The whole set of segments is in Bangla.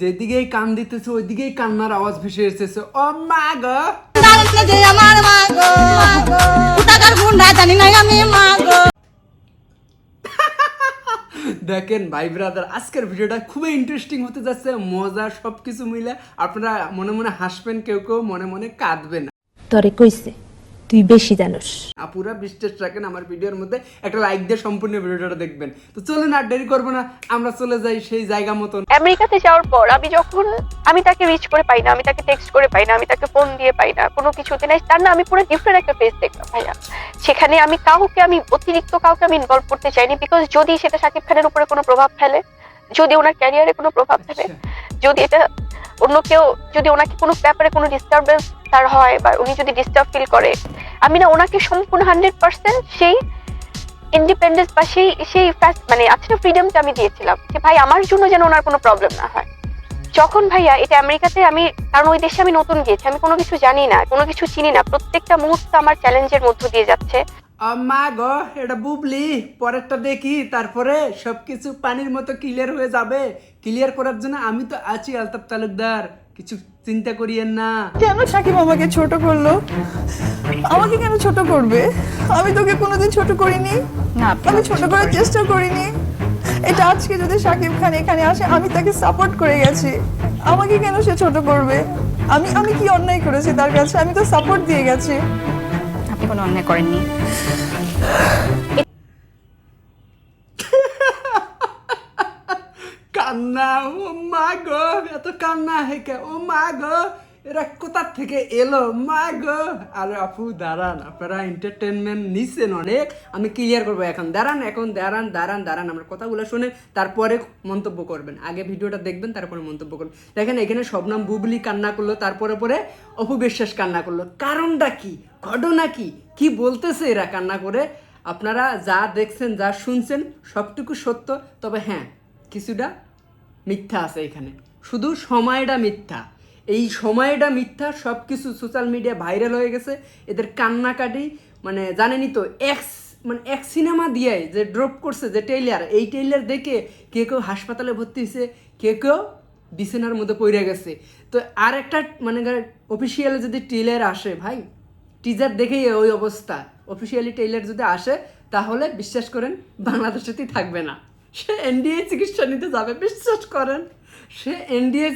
যেদিকেই কান দিতেছে ওইদিকেই কান্নার আওয়াজ ভেসে এসেছে। ও মা গো! আমার মা গো টাকার গুন্ডা জানি না আমি মা গো। দেখেন ভাই ব্রাদার আজকের ভিডিওটা খুবই ইন্টারেস্টিং হতে যাচ্ছে মজা সব কিছু মিলে। আপনারা মনে মনে হাসবেন কেউ কেউ মনে মনে কাঁদবেন। তরে কইছে তুই বেশি জানোস। আপুরা বিশ্বাস রাখেন আমার ভিডিওর মধ্যে একটা লাইক দিয়ে সম্পূর্ণ ভিডিওটা দেখবেন। তো চলুন আর দেরি করব না আমরা চলে যাই সেই জায়গা মতন। আমেরিকাতে যাওয়ার পর আমি যখন আমি তাকে রিচ করে পাই না আমি তাকে টেক্সট করে পাই না আমি তাকে ফোন দিয়ে পাই না কোনো কিছুতে নাই। তার না আমি পুরো ডিফারেন্ট একটা ফেস দেখলাম ভাইয়া। সেখানে আমি কাউকে আমি অতিরিক্ত কাউকে আমি ইনভলভ করতে চাইনি বিকজ যদি সেটা শাকিব খানের উপরে কোনো প্রভাব ফেলে যদি ওনার ক্যারিয়ারে কোনো প্রভাব ফেলে যদি এটা অন্য কেউ যদি ওনাকে কোনো ব্যাপারে কোনো ডিস্টারবেন্স তার হয় বা উনি যদি ডিস্টার্ব ফিল করে, আমি না ওনাকে সম্পূর্ণ হান্ড্রেড পার্সেন্ট সেই ইন্ডিপেন্ডেন্স বা সেই সেই মানে আছে না ফ্রিডমটা আমি দিয়েছিলাম যে ভাই আমার জন্য যেন ওনার কোনো প্রবলেম না হয়। যখন ভাইয়া এটা আমেরিকাতে আমি, কারণ ওই দেশে আমি নতুন গিয়েছি, আমি কোনো কিছু জানি না, কোনো কিছু চিনি না, প্রত্যেকটা মুহূর্ত আমার চ্যালেঞ্জের মধ্য দিয়ে যাচ্ছে। ও মা গো এটা বুবলি পরেরটা দেখি তারপরে সবকিছু পানির মতো ক্লিয়ার হয়ে যাবে। ক্লিয়ার করার জন্য আমি তো আছি আলতাফ তালুকদার কিছু চিন্তা করিয়েন না। কেন সাকিব আমাকে ছোট করল? আমাকে কেন ছোট করবে? আমি তোকে কোনোদিন ছোট করিনি। না আমি ছোট করার চেষ্টা করিনি। এটা আজকে যদি সাকিব খান এখানে আসে আমি তাকে সাপোর্ট করে গেছি। আমাকে কেন সে ছোট করবে? আমি আমি কি অন্যায় করেছি তার কাছে? আমি তো সাপোর্ট দিয়ে গেছি। আপনি অন্যায় করেননি। কান্না ও মা গো এত কান্না হেকে ও মা গো। এরা কোথার থেকে এলো? মা গো! আরে আপু, দাঁড়ান, আপনারা এন্টারটেনমেন্ট নিচ্ছেন অনেক। আমি ক্লিয়ার করব এখন। দাঁড়ান এখন দাঁড়ান দাঁড়ান দাঁড়ান। আমার কথাগুলো শুনে তারপরে মন্তব্য করবেন। আগে ভিডিওটা দেখবেন, তারপরে মন্তব্য করবেন। দেখেন, এখানে শবনাম বুবলি কান্না করল, তারপরে পরে অপু বিশ্বাস কান্না করল। কারণটা কি? ঘটনা কি? কি বলতেছে এরা কান্না করে? আপনারা যা দেখছেন, যা শুনছেন, সবটুকু সত্য। তবে হ্যাঁ কিছুটা মিথ্যা আছে এখানে। শুধু সময়টা মিথ্যা। এই সময়টা মিথ্যা সব কিছু সোশ্যাল মিডিয়া ভাইরাল হয়ে গেছে। এদের কান্নাকাটি মানে জানেনই তো এক্স মানে এক সিনেমা দিয়ে যে ড্রপ করছে যে টেইলার এই টেইলার দেখে কে কেউ হাসপাতালে ভর্তি হয়েছে কে কেউ বিছানার মধ্যে পড়ে গেছে। তো আর একটা মানে অফিসিয়াল যদি টেইলার আসে, ভাই টিজার দেখেই ওই অবস্থা। অফিসিয়ালি টেইলার যদি আসে, তাহলে বিশ্বাস করেন বাংলাদেশেতেই থাকবে না। সে এনডিএ চিকিৎসা নিতে যাবে, বিশ্বাস করেন। সে এনডিএ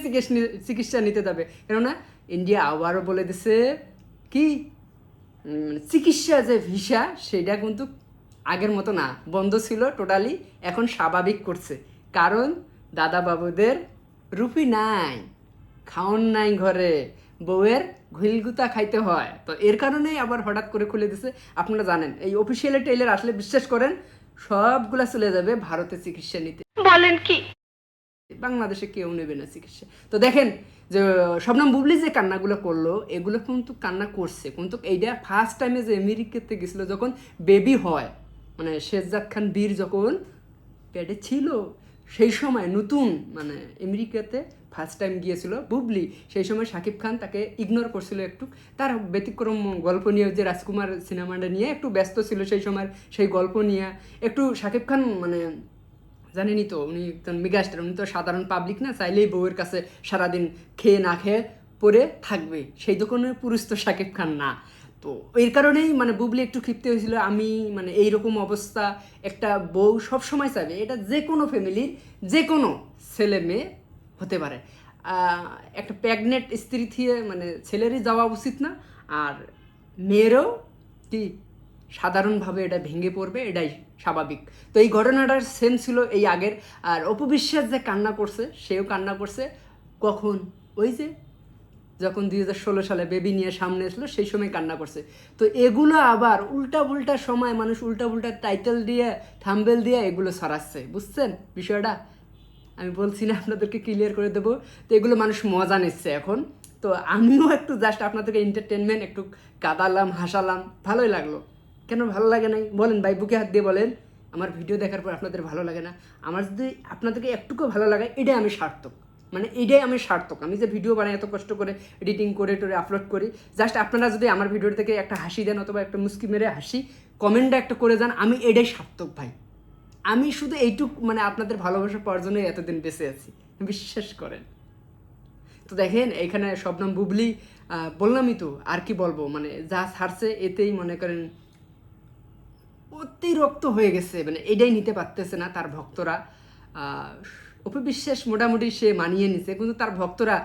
চিকিৎসা নিতে যাবে। কেননা ইন্ডিয়া আবারও বলে দিছে কি? চিকিৎসা যে ভিসা, সেটা কিন্তু আগের মতো না। বন্ধ ছিল টোটালি এখন স্বাভাবিক করছে। কারণ দাদা বাবুদের রুপি নাই, খাওন নাই ঘরে, বউয়ের ঘুইলগুতা খাইতে হয়। তো এর কারণেই আবার হঠাৎ করে খুলে দিছে। আপনারা জানেন, এই অফিসিয়ালি টেইলার আসলে বিশ্বাস করেন, সবগুলা চলে যাবে ভারতে চিকিৎসা নিতে। বলেন কি? বাংলাদেশে কেউ নেবে না চিকিৎসা। তো দেখেন, যে শবনম বুবলি যে কান্নাগুলো করল, এগুলো কিন্তু কান্না করছে। কিন্তু এইটা ফার্স্ট টাইমে যে আমেরিকাতে গেছিল যখন বেবি হয় মানে শেরজাদ খান বীর যখন পেটে ছিল, সেই সময় নতুন মানে আমেরিকাতে ফার্স্ট টাইম গিয়েছিল বুবলি, সেই সময় শাকিব খান তাকে ইগনোর করছিল একটু। তার ব্যতিক্রম গল্প নিয়ে যে রাজকুমার সিনেমাটা নিয়ে একটু ব্যস্ত ছিল সেই সময়, সেই গল্প নিয়ে। একটু শাকিব খান মানে জানেনই তো, উনি একজন মেগাস্টার, উনি তো সাধারণ পাবলিক না, চাইলেই বউয়ের কাছে সারাদিন খেয়ে না খেয়ে পরে থাকবে। সেই দোকানের পুরুষ তো শাকিব খান না। তো এর কারণেই মানে বুবলি একটু ক্ষিপ্ত হয়েছিল, আমি মানে এই রকম অবস্থা, একটা বউ সব সময় চাইবে, এটা যে কোনো ফ্যামিলির যে কোনো ছেলে মেয়ে হতে পারে। একটা প্রেগনেন্ট স্ত্রী থিয়ে মানে ছেলেরই যাওয়া উচিত না, আর মেয়েরও কি সাধারণভাবে এটা ভেঙে পড়বে, এটাই স্বাভাবিক। তো এই ঘটনাটার সেম ছিল এই আগের। আর অপবিশ্বাস যে কান্না করছে, সেও কান্না করছে। কখন? ওই যে যখন দুই হাজার ষোলো সালে বেবি নিয়ে সামনে আসলো সেই সময় কান্না করছে। তো এগুলো আবার উল্টা পুল্টা সময় মানুষ উল্টা পুল্টা টাইটেল দিয়ে থাম্বেল দিয়ে এগুলো সরাচ্ছে বুঝছেন বিষয়টা? আমি বলছি না, আপনাদেরকে ক্লিয়ার করে দেবো। তো এগুলো মানুষ মজা নিচ্ছে এখন। তো আমিও একটু জাস্ট আপনাদেরকে এন্টারটেনমেন্ট একটু কাদালাম হাসালাম, ভালোই লাগল। কেন ভালো লাগে নাই? বলেন ভাই, বুকে হাত দিয়ে বলেন। আমার ভিডিও দেখার পর আপনাদের ভালো লাগে না। আমার যদি আপনাদেরকে একটুকু ভালো লাগে, এটাই আমি সার্থক। মানে এটাই আমি সার্থক। আমি যে ভিডিও বানাই, এত কষ্ট করে এডিটিং করে, টোরে আপলোড করি জাস্ট আপনারা যদি আমার ভিডিও থেকে একটা হাসি দেন অথবা একটা মুস্কি মেরে হাসি কমেন্টটা একটা করে যান, আমি এটাই সার্থক ভাই। আমি শুধু এইটুক মানে আপনাদের ভালোবাসা পাওয়ার জন্যই এতদিন বেঁচে আছি। বিশ্বাস করেন। তো দেখেন, এখানে শবনম বুবলি বললামই তো, আর কি বলব? মানে যা ছাড়ছে, এতেই মনে করেন অতিরিক্ত হয়ে গেছে মানে এটাই নিতে পারতেছে না তার ভক্তরা। আহ, অপু বিশ্বাস মোটামুটি সে মানিয়ে নিছে কিন্তু তার ভক্তরা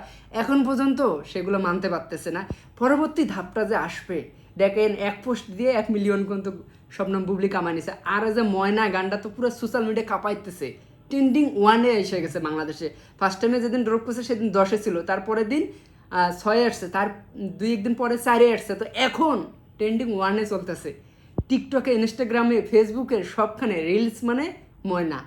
এখন পর্যন্ত সেগুলো মানতে পারতেছে না। পরবর্তী ধাপটা যে আসবে দেখেন এক পোস্ট দিয়ে এক মিলিয়ন কিন্তু স্বপ্নম বুবলি কামাই নিছে আর যে ময়না গানটা তো পুরো সোশ্যাল মিডিয়া কাঁপাইতেছে। ট্রেন্ডিং ওয়ানে এসে গেছে বাংলাদেশে। ফার্স্ট টাইমে যেদিন ড্রপ করছে সেদিন দশে ছিল। তারপরের দিন ছয়ে আসছে। তার দুই একদিন পরে চারে আসছে। তো এখন ট্রেন্ডিং ওয়ানে চলতেছে। টিকটকে, ইনস্টাগ্রামে, ফেসবুকে সবখানে রিলস মানে ময়না।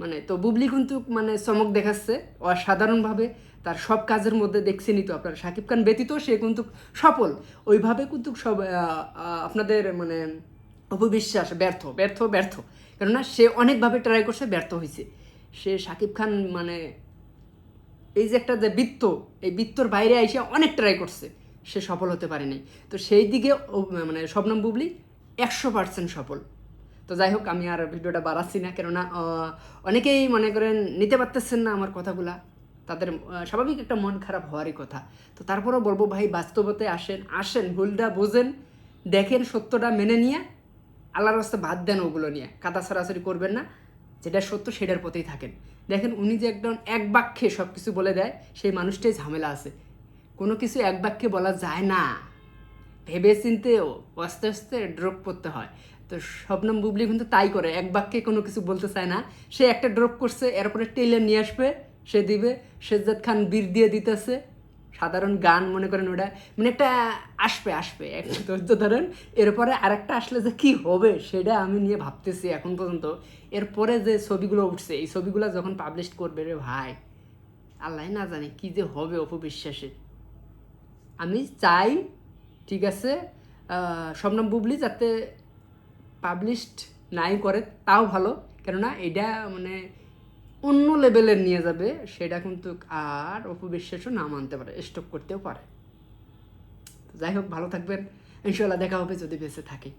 মানে তো বুবলি কিন্তু মানে চমক দেখাচ্ছে, অসাধারণভাবে তার সব কাজের মধ্যে দেখছেনই তো আপনার। শাকিব খান ব্যতীত সে কিন্তু সফল। ওইভাবে কিন্তু সব আপনাদের মানে অপবিশ্বাস, ব্যর্থ ব্যর্থ ব্যর্থ। কেননা সে অনেকভাবে ট্রাই করছে, ব্যর্থ হয়েছে সে শাকিব খান মানে এই যে একটা যে বৃত্ত, এই বৃত্তর বাইরে এসে অনেক ট্রাই করছে। সে সফল হতে পারেনি। তো সেই দিকে মানে শবনম বুবলি একশো পার্সেন্ট সফল। তো যাই হোক, আমি আর ভিডিওটা বাড়াচ্ছি না। কেননা অনেকেই মনে করেন, নিতে পারতেছেন না আমার কথাগুলা। তাদের স্বাভাবিক একটা মন খারাপ হওয়ারই কথা। তো তারপরেও বলব, ভাই, বাস্তবতে আসেন আসেন, ভুলটা বোঝেন, দেখেন সত্যটা মেনে নিয়ে, আল্লাহর রাস্তা বাদ দেন ওগুলো নিয়ে। কাদা সরাসরি করবেন না। যেটা সত্য, সেটার পথেই থাকেন। দেখেন, উনি যে একদম এক বাক্যে সব কিছু বলে দেয়, সেই মানুষটাই ঝামেলা আছে। কোনো কিছু এক বাক্যে বলা যায় না। ভেবে চিনতেও আস্তে আস্তে ড্রপ করতে হয়। তো শবনম বুবলি কিন্তু তাই করে এক বাক্যে কোনো কিছু বলতে চায় না। সে একটা ড্রপ করছে এরপরে টেইলার নিয়ে আসবে সে দিবে শেজাদ খান বীর দিয়ে দিতেছে। সাধারণ গান মনে করেন ওটা মানে একটা আসবে আসবে একটু ধৈর্য ধরেন এরপরে আরেকটা আসলে যে কি হবে সেটা আমি নিয়ে ভাবতেছি এখন পর্যন্ত। এরপরে যে ছবিগুলো উঠছে এই ছবিগুলো যখন পাবলিশ করবে রে ভাই আল্লাহ না জানে কি যে হবে অপবিশ্বাসের আমি চাই ঠিক আছে? সবনাম বুবলি যাতে পাবলিশড নাই করে, তাও ভালো। কেননা এটা মানে অন্য লেভেলের নিয়ে যাবে, সেটা কিন্তু আর অপবিশ্বাসও না মানতে পারে স্টক করতেও পারে। যাই হোক, ভালো থাকবেন। ইনশাল্লাহ দেখা হবে যদি বেঁচে থাকি।